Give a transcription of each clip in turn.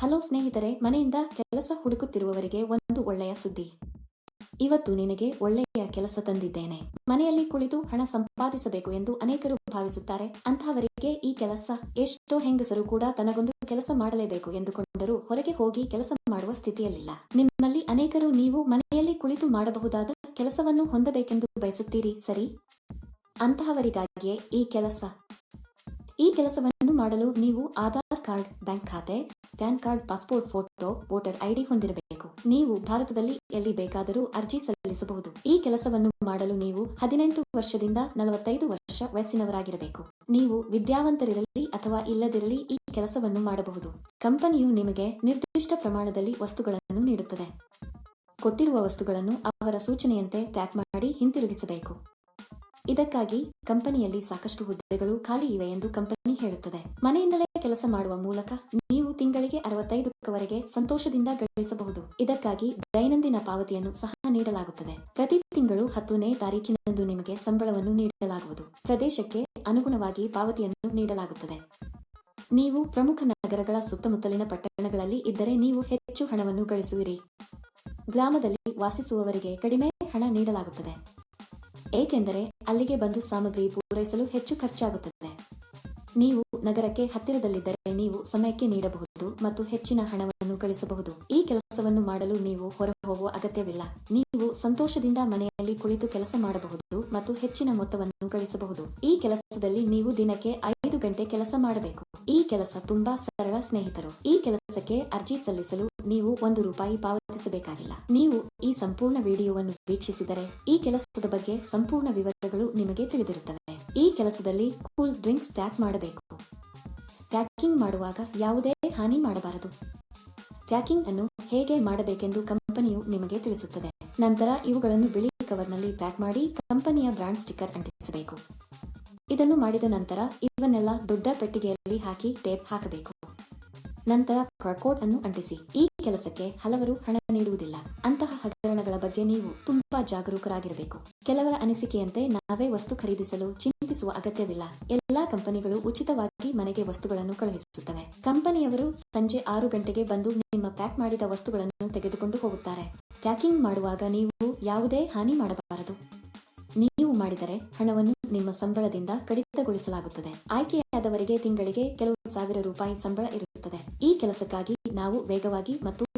Hello ಸ್ನೇಹಿತರೆ, ಮನೆಯಿಂದ ಕೆಲಸ ಹುಡುಕುತ್ತಿರುವವರಿಗೆ ಒಂದು ಒಳ್ಳೆಯ ಸುದ್ದಿ. ಇವತ್ತು ನಿನಗೆ ಒಳ್ಳೆಯ ಕೆಲಸ ತಂದಿದ್ದೇನೆ. ಮನೆಯಲ್ಲಿ ಕುಳಿತು ಹಣ ಸಂಪಾದಿಸಬೇಕು ಎಂದು ಅನೇಕರು ಭಾವಿಸುತ್ತಾರೆ. ಅಂತಹವರಿಗೆ ಈ ಕೆಲಸ ಎಷ್ಟೋ ಹೆಂಗಸರು ಕೂಡ ತನಗೊಂದು ಕೆಲಸ ಮಾಡಲೇಬೇಕು ಎಂದುಕೊಂಡರೂ ಹೊರಗೆ ಹೋಗಿ ಕೆಲಸ ಮಾಡುವ ಸ್ಥಿತಿಯಲ್ಲಿಲ್ಲ. ನಿಮ್ಮಲ್ಲಿ ಅನೇಕರು ನೀವು ಮನೆಯಲ್ಲಿ ಕುಳಿತು ಮಾಡಬಹುದಾದ ಕೆಲಸವನ್ನು ಹೊಂದಬೇಕೆಂದು ಬಯಸುತ್ತೀರಿ, ಸರಿ? ಅಂತಹವರಿಗಾಗಿಯೇ ಈ ಕೆಲಸ. ಈ ಕೆಲಸವನ್ನು ಮಾಡಲು ನೀವು ಕಾರ್ಡ್ ಬ್ಯಾಂಕ್ ಖಾತೆ, PAN card, passport, photo, voter ID ಹೊಂದಿರಬೇಕು. ನೀವು ಭಾರತದಲ್ಲಿ ಎಲ್ಲಿ ಬೇಕಾದರೂ ಅರ್ಜಿ ಸಲ್ಲಿಸಬಹುದು. ಈ ಕೆಲಸವನ್ನು ಮಾಡಲು ನೀವು ಹದಿನೆಂಟು ವರ್ಷದಿಂದ ನಲವತ್ತೈದು ವರ್ಷ ವಯಸ್ಸಿನವರಾಗಿರಬೇಕು. ನೀವು ವಿದ್ಯಾವಂತರಿರಲಿ ಅಥವಾ ಇಲ್ಲದಿರಲಿ ಈ ಕೆಲಸವನ್ನು ಮಾಡಬಹುದು. ಕಂಪನಿಯು ನಿಮಗೆ ನಿರ್ದಿಷ್ಟ ಪ್ರಮಾಣದಲ್ಲಿ ವಸ್ತುಗಳನ್ನು ನೀಡುತ್ತದೆ. ಕೊಟ್ಟಿರುವ ವಸ್ತುಗಳನ್ನು ಅವರ ಸೂಚನೆಯಂತೆ ಪ್ಯಾಕ್ ಮಾಡಿ ಹಿಂತಿರುಗಿಸಬೇಕು. ಇದಕ್ಕಾಗಿ ಕಂಪನಿಯಲ್ಲಿ ಸಾಕಷ್ಟು ಹುದ್ದೆಗಳು ಖಾಲಿ ಇವೆ ಎಂದು ಕಂಪನಿ ಹೇಳುತ್ತದೆ. ಮನೆಯಿಂದಲೇ ಕೆಲಸ ಮಾಡುವ ಮೂಲಕ ನೀವು ತಿಂಗಳಿಗೆ ಅರವತ್ತೈದಕ್ಕವರೆಗೆ ಸಂತೋಷದಿಂದ ಗಳಿಸಬಹುದು. ಇದಕ್ಕಾಗಿ ದೈನಂದಿನ ಪಾವತಿಯನ್ನು ಸಹ ನೀಡಲಾಗುತ್ತದೆ. ಪ್ರತಿ ತಿಂಗಳು ಹತ್ತನೇ ತಾರೀಕಿನಂದು ನಿಮಗೆ ಸಂಬಳವನ್ನು ನೀಡಲಾಗುವುದು. ಪ್ರದೇಶಕ್ಕೆ ಅನುಗುಣವಾಗಿ ಪಾವತಿಯನ್ನು ನೀಡಲಾಗುತ್ತದೆ. ನೀವು ಪ್ರಮುಖ ನಗರಗಳ ಸುತ್ತಮುತ್ತಲಿನ ಪಟ್ಟಣಗಳಲ್ಲಿ ಇದ್ದರೆ ನೀವು ಹೆಚ್ಚು ಹಣವನ್ನು ಗಳಿಸುವಿರಿ. ಗ್ರಾಮದಲ್ಲಿ ವಾಸಿಸುವವರಿಗೆ ಕಡಿಮೆ ಹಣ ನೀಡಲಾಗುತ್ತದೆ. ಏಕೆಂದರೆ ಅಲ್ಲಿಗೆ ಬಂದು ಸಾಮಗ್ರಿ ಪೂರೈಸಲು ಹೆಚ್ಚು ಖರ್ಚಾಗುತ್ತದೆ. ನೀವು ನಗರಕ್ಕೆ ಹತ್ತಿರದಲ್ಲಿದ್ದರೆ ನೀವು ಸಮಯಕ್ಕೆ ನೀಡಬಹುದು ಮತ್ತು ಹೆಚ್ಚಿನ ಹಣವನ್ನು ಗಳಿಸಬಹುದು ಈ ಕೆಲಸವನ್ನು ಮಾಡಲು ನೀವು ಹೊರ ಹೋಗುವ ಅಗತ್ಯವಿಲ್ಲ. ನೀವು ಸಂತೋಷದಿಂದ ಮನೆಯಲ್ಲಿ ಕುಳಿತು ಕೆಲಸ ಮಾಡಬಹುದು ಮತ್ತು ಹೆಚ್ಚಿನ ಮೊತ್ತವನ್ನು ಗಳಿಸಬಹುದು ಈ ಕೆಲಸದಲ್ಲಿ ನೀವು ದಿನಕ್ಕೆ ಐದು ಗಂಟೆ ಕೆಲಸ ಮಾಡಬೇಕು. ಈ ಕೆಲಸ ತುಂಬಾ ಸರಳ ಸ್ನೇಹಿತರು. ಈ ಕೆಲಸಕ್ಕೆ ಅರ್ಜಿ ಸಲ್ಲಿಸಲು ನೀವು ಒಂದು ರೂಪಾಯಿ ಪಾವತಿಸಬೇಕಾಗಿಲ್ಲ. ನೀವು ಈ ಸಂಪೂರ್ಣ ವಿಡಿಯೋವನ್ನು ವೀಕ್ಷಿಸಿದರೆ ಈ ಕೆಲಸದ ಬಗ್ಗೆ ಸಂಪೂರ್ಣ ವಿವರಗಳು ನಿಮಗೆ ತಿಳಿದಿರುತ್ತವೆ. ಈ ಕೆಲಸದಲ್ಲಿ ಕೂಲ್ ಡ್ರಿಂಕ್ಸ್ ಪ್ಯಾಕ್ ಮಾಡಬೇಕು. ಪ್ಯಾಕಿಂಗ್ ಮಾಡುವಾಗ ಯಾವುದೇ ಹಾನಿ ಮಾಡಬಾರದು. ಪ್ಯಾಕಿಂಗ್ ಅನ್ನು ಹೇಗೆ ಮಾಡಬೇಕೆಂದು ಕಂಪನಿಯು ನಿಮಗೆ ತಿಳಿಸುತ್ತದೆ. ನಂತರ ಇವುಗಳನ್ನು ಬಿಳಿ ಕವರ್ನಲ್ಲಿ ಪ್ಯಾಕ್ ಮಾಡಿ ಕಂಪನಿಯ ಬ್ರಾಂಡ್ ಸ್ಟಿಕ್ಕರ್ ಅಂಟಿಸಬೇಕು. ಇದನ್ನು ಮಾಡಿದ ನಂತರ ಇವನ್ನೆಲ್ಲ ದೊಡ್ಡ ಪೆಟ್ಟಿಗೆಯಲ್ಲಿ ಹಾಕಿ ಟೇಪ್ ಹಾಕಬೇಕು. ನಂತರ ಕೋಡ್ ಅನ್ನು ಅಂಟಿಸಿ. ಈ ಕೆಲಸಕ್ಕೆ ಹಲವರು ಹಣ ನೀಡುವುದಿಲ್ಲ. ಅಂತಹ ಹಗರಣಗಳ ಬಗ್ಗೆ ನೀವು ಜಾಗರೂಕರಾಗಿರಬೇಕು. ಕೆಲವರ ಅನಿಸಿಕೆಯಂತೆ ನಾವೇ ವಸ್ತು ಖರೀದಿಸಲು ಚಿಂತಿಸುವ ಅಗತ್ಯವಿಲ್ಲ. ಎಲ್ಲಾ ಕಂಪನಿಗಳು ಉಚಿತವಾಗಿ ಮನೆಗೆ ವಸ್ತುಗಳನ್ನು ಕಳುಹಿಸುತ್ತವೆ. ಕಂಪನಿಯವರು ಸಂಜೆ ಆರು ಗಂಟೆಗೆ ಬಂದು ನಿಮ್ಮ ಪ್ಯಾಕ್ ಮಾಡಿದ ವಸ್ತುಗಳನ್ನು ತೆಗೆದುಕೊಂಡು ಹೋಗುತ್ತಾರೆ. ಪ್ಯಾಕಿಂಗ್ ಮಾಡುವಾಗ ನೀವು ಯಾವುದೇ ಹಾನಿ ಮಾಡಬಾರದು. ನೀವು ಮಾಡಿದರೆ ಹಣವನ್ನು ನಿಮ್ಮ ಸಂಬಳದಿಂದ ಕಡಿತಗೊಳಿಸಲಾಗುತ್ತದೆ. ಆಯ್ಕೆಯಾದವರಿಗೆ ತಿಂಗಳಿಗೆ ಕೆಲವು ಸಾವಿರ ರೂಪಾಯಿ ಸಂಬಳ ಇರುತ್ತದೆ. ಈ ಕೆಲಸಕ್ಕಾಗಿ ನಾವು ವೇಗವಾಗಿ ಮತ್ತು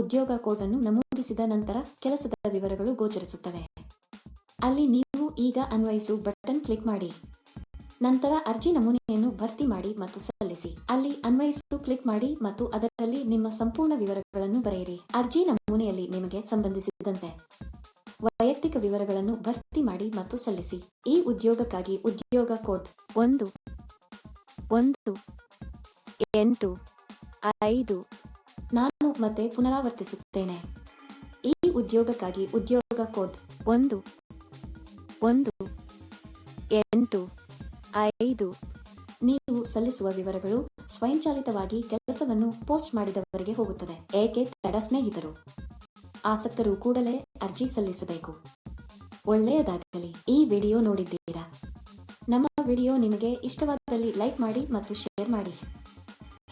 ಉದ್ಯೋಗ ಕೋಡ್ ಅನ್ನು ನಮೂದಿಸಿದ ನಂತರ ಕೆಲಸದ ವಿವರಗಳು ಗೋಚರಿಸುತ್ತವೆ. ಅಲ್ಲಿ ನೀವು ಈಗ ಅನ್ವಯಿಸು ಬಟನ್ ಕ್ಲಿಕ್ ಮಾಡಿ. ನಂತರ ಅರ್ಜಿ ನಮೂನೆಯನ್ನು ಭರ್ತಿ ಮಾಡಿ ಮತ್ತು ಸಲ್ಲಿಸಿ. ಅಲ್ಲಿ ಅನ್ವಯಿಸು ಕ್ಲಿಕ್ ಮಾಡಿ ಮತ್ತು ಅದರಲ್ಲಿ ನಿಮ್ಮ ಸಂಪೂರ್ಣ ವಿವರಗಳನ್ನು ಬರೆಯಿರಿ. ಅರ್ಜಿ ನಮೂನೆಯಲ್ಲಿ ನಿಮಗೆ ಸಂಬಂಧಿಸಿದಂತೆ ವೈಯಕ್ತಿಕ ವಿವರಗಳನ್ನು ಭರ್ತಿ ಮಾಡಿ ಮತ್ತು ಸಲ್ಲಿಸಿ. ಈ ಉದ್ಯೋಗಕ್ಕಾಗಿ ಉದ್ಯೋಗ ಕೋಡ್ ಒಂದು ಒಂದು, ಎಂಟು, ಐದು ಮತ್ತೆ ಪುನರಾವರ್ತಿಸುತ್ತೇನೆ. ಈ ಉದ್ಯೋಗಕ್ಕಾಗಿ ಉದ್ಯೋಗ ಕೋಡ್ ಒಂದು ಒಂದು, ಎಂಟು, ಐದು. ನೀವು ಸಲ್ಲಿಸುವ ವಿವರಗಳು ಸ್ವಯಂಚಾಲಿತವಾಗಿ ಕೆಲಸವನ್ನು ಪೋಸ್ಟ್ ಮಾಡಿದವರಿಗೆ ಹೋಗುತ್ತದೆ. ಏಕೆ ತಡ ಸ್ನೇಹಿತರು? ಆಸಕ್ತರು ಕೂಡಲೇ ಅರ್ಜಿ ಸಲ್ಲಿಸಬೇಕು. ಒಳ್ಳೆಯದಾಗಲಿ. ಈ ವಿಡಿಯೋ ನೋಡಿದ್ದೀರಾ? ನಮ್ಮ ವಿಡಿಯೋ ನಿಮಗೆ ಇಷ್ಟವಾದಲ್ಲಿ ಲೈಕ್ ಮಾಡಿ ಮತ್ತು ಶೇರ್ ಮಾಡಿ.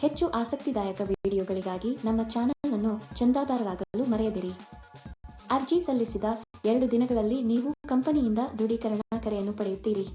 ಹೆಚ್ಚು ಆಸಕ್ತಿದಾಯಕ ವಿಡಿಯೋಗಳಿಗಾಗಿ ನಮ್ಮ ಚಾನೆಲ್ ಅನ್ನು ಚಂದಾದಾರರಾಗಲು ಮರೆಯದಿರಿ. ಅರ್ಜಿ ಸಲ್ಲಿಸಿದ ಎರಡು ದಿನಗಳಲ್ಲಿ ನೀವು ಕಂಪನಿಯಿಂದ ದೃಢೀಕರಣ ಕರೆಯನ್ನು ಪಡೆಯುತ್ತೀರಿ.